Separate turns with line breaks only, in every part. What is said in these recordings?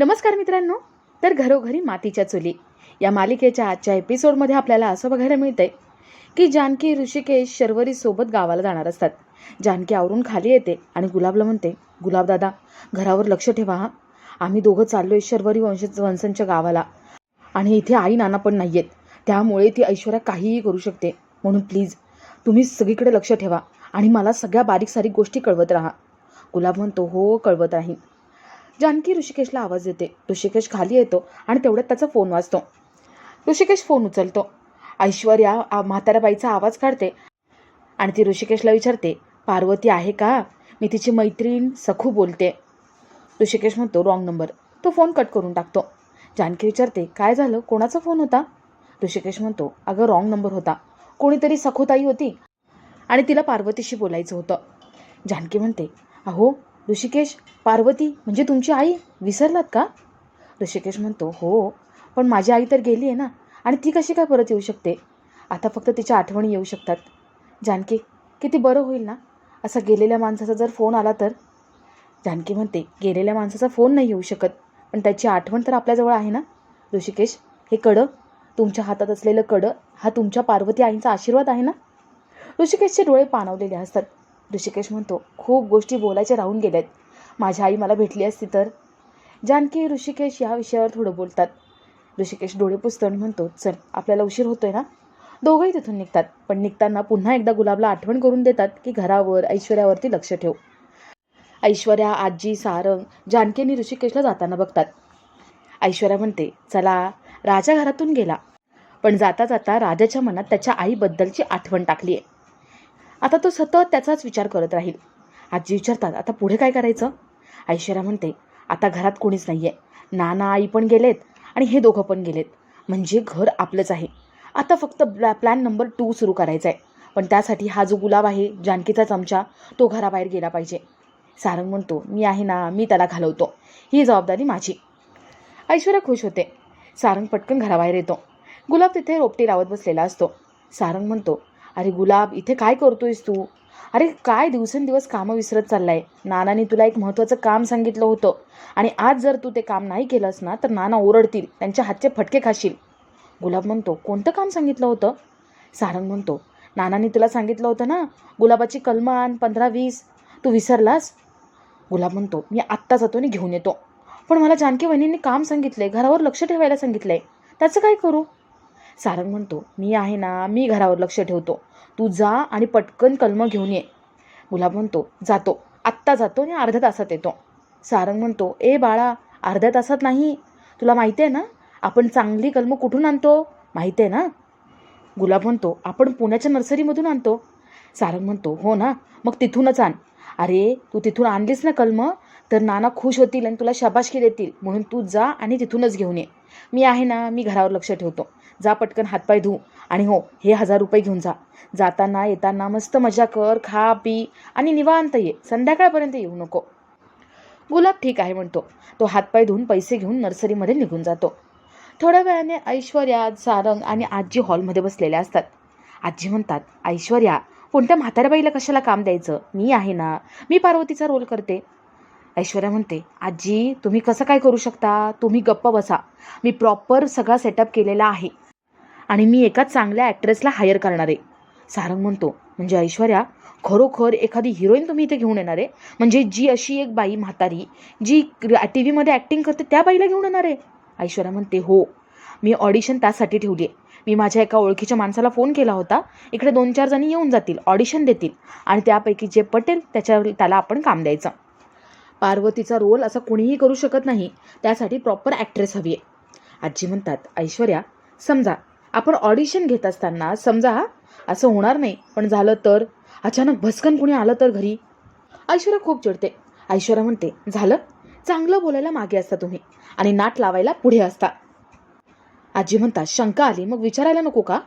नमस्कार मित्रांनो तर घरोघरी मातीच्या चुली. या मालिकेच्या आजच्या एपिसोडमध्ये आपल्याला असं बघायला मिळतंय की जानकी ऋषिकेश शर्वरीसोबत गावाला जाणार असतात. जानकी आवरून खाली येते आणि गुलाबला म्हणते गुलाबदादा घरावर लक्ष ठेवा हा. आम्ही दोघं चाललोय शर्वरी वंश वंशांच्या गावाला आणि इथे आई नाना पण नाही आहेत त्यामुळे ती ऐश्वर्या काहीही करू शकते. म्हणून प्लीज तुम्ही सगळीकडे लक्ष ठेवा आणि मला सगळ्या बारीक सारीक गोष्टी कळवत राहा. गुलाब म्हणतो हो कळवत राहीन. जानकी ऋषिकेशला आवाज देते. ऋषिकेश खाली येतो आणि तेवढ्यात त्याचा फोन वाजतो. ऋषिकेश फोन उचलतो. ऐश्वर्या आ- आवाज काढते आणि ती ऋषिकेशला विचारते पार्वती आहे का? मी तिची मैत्रीण सखू बोलते. ऋषिकेश म्हणतो रॉंग नंबर तो फोन कट करून टाकतो. जानकी विचारते काय झालं? कोणाचा फोन होता? ऋषिकेश म्हणतो अगं रॉंग नंबर होता. कोणीतरी सखूताई होती आणि तिला पार्वतीशी बोलायचं होतं. जानकी म्हणते अहो ऋषिकेश पार्वती म्हणजे तुमची आई? विसरलात का? ऋषिकेश म्हणतो हो पण माझी आई तर गेली आहे ना. आणि ती कशी काय परत येऊ शकते? आता फक्त तिच्या आठवणी येऊ शकतात. जानकी किती बरं होईल ना? असा गेलेल्या माणसाचा जर फोन आला तर? जानकी म्हणते गेलेल्या माणसाचा फोन नाही येऊ शकत. पण त्याची आठवण तर आपल्याजवळ आहे ना? ऋषिकेश हे कडं तुमच्या हातात असलेलं कडं हा तुमच्या पार्वती आईंचा आशीर्वाद आहे ना? ऋषिकेशचे डोळे पाणवलेले असतात. ऋषिकेश म्हणतो खूप गोष्टी बोलायच्या राहून गेल्यात. माझी आई मला भेटली असती तर? जानकी ऋषिकेश या विषयावर थोडं बोलतात. ऋषिकेश डोळे पुसतो आणि म्हणतो चल आपल्याला उशीर होतोय ना? दोघंही तिथून निघतात पण निघताना पुन्हा एकदा गुलाबला आठवण करून देतात की घरावर ऐश्वर्यावरती लक्ष ठेव. ऐश्वर्या आजी सारंग जानकी आणि ऋषिकेशला जाताना बघतात. ऐश्वर्या म्हणते चला राजा घरातून गेला. पण जाता जाता राजाच्या मनात त्याच्या आईबद्दलची आठवण टाकली आहे आता तो सतत त्याचाच विचार करत राहील. आजी विचारतात आता पुढे काय करायचं? ऐश्वर्या म्हणते आता घरात कोणीच नाही आहे नाना आई पण गेलेत आणि हे दोघं पण गेलेत. म्हणजे घर आपलंच आहे. आता फक्त प्लॅन नंबर टू सुरू करायचा आहे पण त्यासाठी हा जो गुलाब आहे जानकीचा चमचा तो घराबाहेर गेला पाहिजे. सारंग म्हणतो मी आहे ना मी त्याला घालवतो. ही जबाबदारी माझी. ऐश्वर्या खुश होते. सारंग पटकन घराबाहेर येतो. गुलाब तिथे रोपटी लावत बसलेला असतो. सारंग म्हणतो अरे गुलाब इथे काय करतोयस तू? अरे काय दिवसेंदिवस कामं विसरत चाललाय? नानाने तुला एक महत्त्वाचं काम सांगितलं होतं. आणि आज जर तू ते काम नाही केलंस ना तर नाना ओरडतील त्यांच्या हातचे फटके खाशील. गुलाब म्हणतो कोणतं काम सांगितलं होतं? सारंग म्हणतो नानाने तुला सांगितलं होतं ना गुलाबाची कलमं आण पंधरा वीस. तू विसरलास? गुलाब म्हणतो मी आत्ता जातो आणि घेऊन येतो. पण मला जानकी वहिनींनी काम सांगितलंय घरावर लक्ष ठेवायला सांगितलंय. त्याचं काय करू? सारंग म्हणतो मी आहे ना मी घरावर लक्ष ठेवतो. तू जा आणि पटकन कलमं घेऊन ये. गुलाब म्हणतो जातो. आत्ता जातो आणि अर्ध्या तासात येतो. सारंग म्हणतो ए बाळा अर्ध्या तासात नाही. तुला माहिती आहे ना आपण चांगली कलमं कुठून आणतो? माहिती आहे ना? गुलाब म्हणतो आपण पुण्याच्या नर्सरीमधून आणतो. सारंग म्हणतो हो ना मग तिथूनच आण. अरे तू तिथून आणलीस ना कलमं? तर नाना खुश होतील आणि तुला शाबाशकी देतील. म्हणून तू जा आणि तिथूनच घेऊन ये. मी आहे ना मी घरावर लक्ष ठेवतो. जा पटकन हातपाय धू. आणि हो हे हजार रुपये घेऊन जा. जाताना येताना मस्त मजा कर खा पी आणि निवांत ये. संध्याकाळपर्यंत येऊ नको. गुलाब ठीक आहे म्हणतो. तो हातपाय धुवून पैसे घेऊन नर्सरीमध्ये निघून जातो. थोड्या वेळाने ऐश्वर्या सारंग आणि आजी हॉलमध्ये बसलेल्या असतात. आजी म्हणतात ऐश्वर्या कोणत्या म्हाताऱ्याबाईला कशाला काम द्यायचं? मी आहे ना. मी पार्वतीचा रोल करते. ऐश्वर्या म्हणते आजी तुम्ही कसं काय करू शकता? तुम्ही गप्प बसा. मी प्रॉपर सगळा सेटअप केलेला आहे. आणि मी एका चांगल्या ॲक्ट्रेसला हायर करणार आहे. सारंग म्हणतो म्हणजे ऐश्वर्या खरोखर एखादी हिरोईन तुम्ही इथे घेऊन येणार आहे? म्हणजे जी अशी एक बाई म्हातारी जी टी व्हीमध्ये ॲक्टिंग करते त्या बाईला घेऊन येणार आहे? ऐश्वर्या म्हणते हो मी ऑडिशन त्यासाठी ठेवली आहे. मी माझ्या एका ओळखीच्या माणसाला फोन केला होता. इकडे दोन चार जणी येऊन जातील ऑडिशन देतील आणि त्यापैकी जे पटेल त्याच्या त्याला आपण काम द्यायचं. पार्वतीचा रोल असा कोणीही करू शकत नाही. त्यासाठी प्रॉपर ॲक्ट्रेस हवी आहे. आजी म्हणतात ऐश्वर्या समजा आपण ऑडिशन घेत असताना समजा असं होणार नाही पण झालं तर? अचानक भस्कन कुणी आलं तर घरी? ऐश्वर्या खूप चिडते. ऐश्वर्या म्हणते झालं? चांगलं बोलायला मागे असता तुम्ही आणि नाट लावायला पुढे असता. आजी म्हणतात शंका आली मग विचारायला नको का?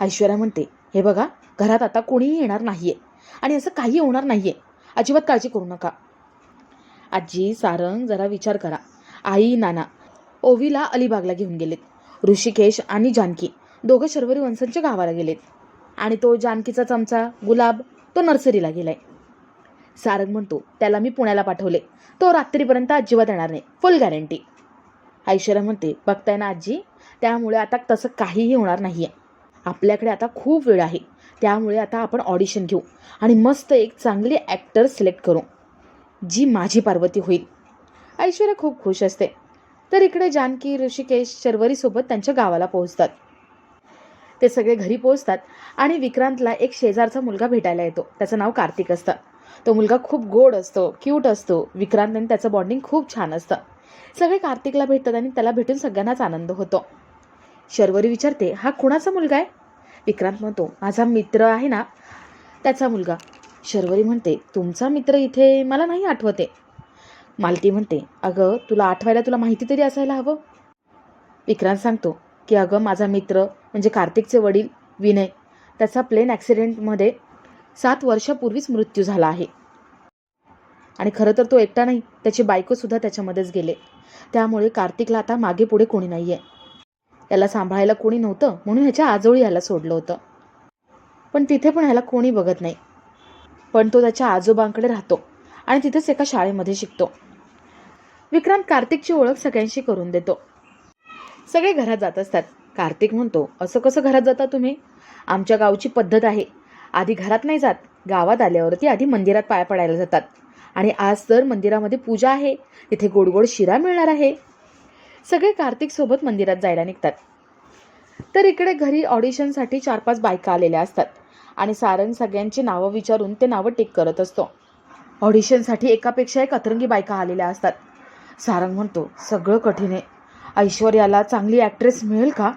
ऐश्वर्या म्हणते हे बघा घरात आता कोणीही येणार नाहीये आणि असं काही होणार नाहीये. अजिबात काळजी करू नका. आजी सारंग जरा विचार करा. आई नाना ओवीला अलिबागला घेऊन गेलेत. ऋषिकेश आणि जानकी. दोघं शर्वरी वंशांच्या गावाला गेलेत. आणि तो जानकीचा चमचा गुलाब तो नर्सरीला गेलाय. सारंग म्हणतो त्याला मी पुण्याला पाठवले. तो रात्रीपर्यंत अजिबात येणार नाही. फुल गॅरंटी ऐश्वर्या म्हणते बघताय ना आजी? त्यामुळे आता तसं काहीही होणार नाही आहे आपल्याकडे आता खूप वेळ आहे. त्यामुळे आता आपण ऑडिशन घेऊ. आणि मस्त एक चांगली ॲक्टर सिलेक्ट करू. जी माझी पार्वती होईल. ऐश्वर्या खूप खुश असते. तर इकडे जानकी ऋषिकेश शर्वरीसोबत त्यांच्या गावाला पोहोचतात. ते सगळे घरी पोहोचतात आणि विक्रांतला एक शेजारचा मुलगा भेटायला येतो. त्याचं नाव कार्तिक असतं. तो मुलगा खूप गोड असतो क्यूट असतो. विक्रांत आणि त्याचं बॉन्डिंग खूप छान असतं. सगळे कार्तिकला भेटतात आणि त्याला भेटून सगळ्यांनाच आनंद होतो. शर्वरी विचारते हा कुणाचा मुलगा आहे? विक्रांत म्हणतो माझा मित्र आहे ना त्याचा मुलगा. शर्वरी म्हणते तुमचा मित्र इथे मला नाही आठवते. मालती म्हणते अगं तुला आठवायला तुला माहिती तरी असायला हवं. विक्रांत सांगतो की अगं माझा मित्र म्हणजे कार्तिकचे वडील विनय त्याचा प्लेन ॲक्सिडेंटमध्ये सात वर्षापूर्वीच मृत्यू झाला आहे. आणि खरं तर तो एकटा नाही त्याची बायकोसुद्धा त्याच्यामध्येच गेले. त्यामुळे कार्तिकला आता मागे पुढे कोणी नाही आहे याला सांभाळायला कोणी नव्हतं म्हणून ह्याच्या आजोळी याला सोडलं होतं. पण तिथे पण ह्याला कोणी बघत नाही. पण तो त्याच्या आजोबांकडे राहतो आणि तिथेच एका शाळेमध्ये शिकतो. विक्रांत कार्तिकची ओळख सगळ्यांशी करून देतो. सगळे घरात जात असतात. कार्तिक म्हणतो असं कसं घरात जाता तुम्ही? आमच्या गावची पद्धत आहे. आधी घरात नाही जात. गावात आल्यावरती आधी मंदिरात पाय पडायला जातात. आणि आज तर मंदिरामध्ये पूजा आहे. तिथे गोड गोड शिरा मिळणार आहे. सगळे कार्तिकसोबत मंदिरात जायला निघतात. तर इकडे घरी ऑडिशनसाठी चार पाच बायका आलेल्या असतात. आणि सारंग सगळ्यांची नावं विचारून ते नावं टिक करत असतो. ऑडिशनसाठी एकापेक्षा एक अतरंगी बायका आलेल्या असतात. सारंग म्हणतो सगळं कठीण आहे. ऐश्वर्याला चांगली ॲक्ट्रेस मिळेल का?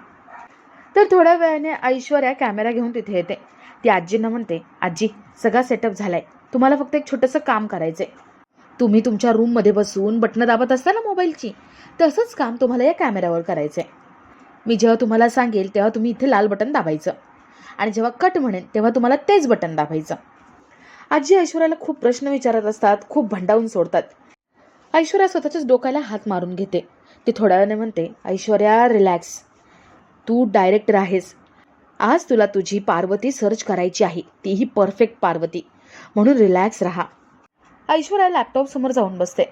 तर थोड्या वेळाने ऐश्वर्या कॅमेरा घेऊन तिथे येते. ती आजींना म्हणते आजी सगळा सेटअप झालाय. तुम्हाला फक्त एक छोटंसं काम करायचंय. तुम्ही तुमच्या रूममध्ये बसून बटणं दाबत असता ना मोबाईलची तसंच काम तुम्हाला या कॅमेऱ्यावर करायचंय. मी जेव्हा तुम्हाला सांगेल तेव्हा तुम्ही इथे लाल बटन दाबायचं. आणि जेव्हा कट म्हणेन तेव्हा तुम्हाला तेच बटन दाबायचं. आजी ऐश्वर्याला खूप प्रश्न विचारत असतात खूप भंडावून सोडतात. ऐश्वर्या स्वतःच्याच डोक्याला हात मारून घेते. ती थोड्या वेळाने म्हणते ऐश्वर्या रिलॅक्स तू डायरेक्टर आहेस आज तुला तुझी पार्वती सर्च करायची आहे. तीही परफेक्ट पार्वती. म्हणून रिलॅक्स राहा. ऐश्वर्या लॅपटॉप समोर जाऊन बसते.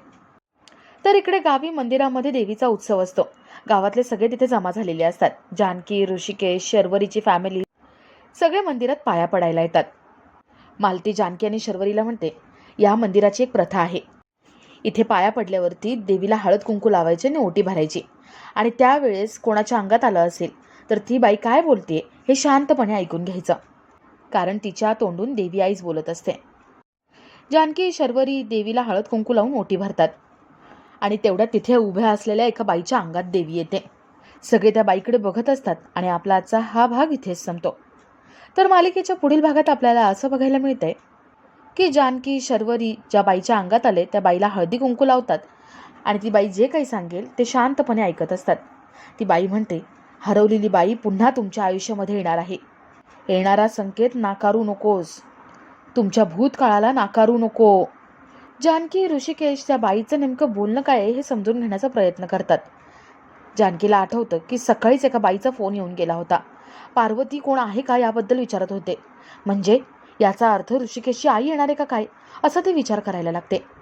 तर इकडे गावी मंदिरामध्ये देवीचा उत्सव असतो. गावातले सगळे तिथे जमा झालेले असतात. जानकी ऋषिकेश शर्वरीची फॅमिली सगळे मंदिरात पाया पडायला येतात. मालती जानकी आणि शर्वरीला म्हणते या मंदिराची एक प्रथा आहे. इथे पाया पडल्यावरती देवीला हळद कुंकू लावायची आणि ओटी भरायची. आणि त्यावेळेस कोणाच्या अंगात आलं असेल तर ती बाई काय बोलते हे शांतपणे ऐकून घ्यायचं. कारण तिच्या तोंडून देवी आईच बोलत असते. जानकी शर्वरी देवीला हळद कुंकू लावून ओटी भरतात. आणि तेवढ्या तिथे उभ्या असलेल्या एका बाईच्या अंगात देवी येते. सगळे त्या बाईकडे बघत असतात आणि आपला आजचा हा भाग इथेच संपतो. तर मालिकेच्या पुढील भागात आपल्याला असं बघायला मिळतंय की जानकी शर्वरी ज्या बाईच्या अंगात आले त्या बाईला हळदी कुंकू लावतात. आणि ती बाई जे काही सांगेल ते शांतपणे ऐकत असतात. ती बाई म्हणते हरवलेली बाई पुन्हा तुमच्या आयुष्यामध्ये येणार आहे. येणारा संकेत नाकारू नकोस. तुमच्या भूतकाळाला नाकारू नको. जानकी ऋषिकेश त्या बाईचं नेमकं बोलणं काय आहे हे समजून घेण्याचा प्रयत्न करतात. जानकीला आठवतं की सकाळीच एका बाईचा फोन येऊन गेला होता. पार्वती कोण आहे का याबद्दल विचारत होते. म्हणजे याचा अर्थ ऋषिकेशची आई येणार आहे का काय? असं ते विचार करायला लागते.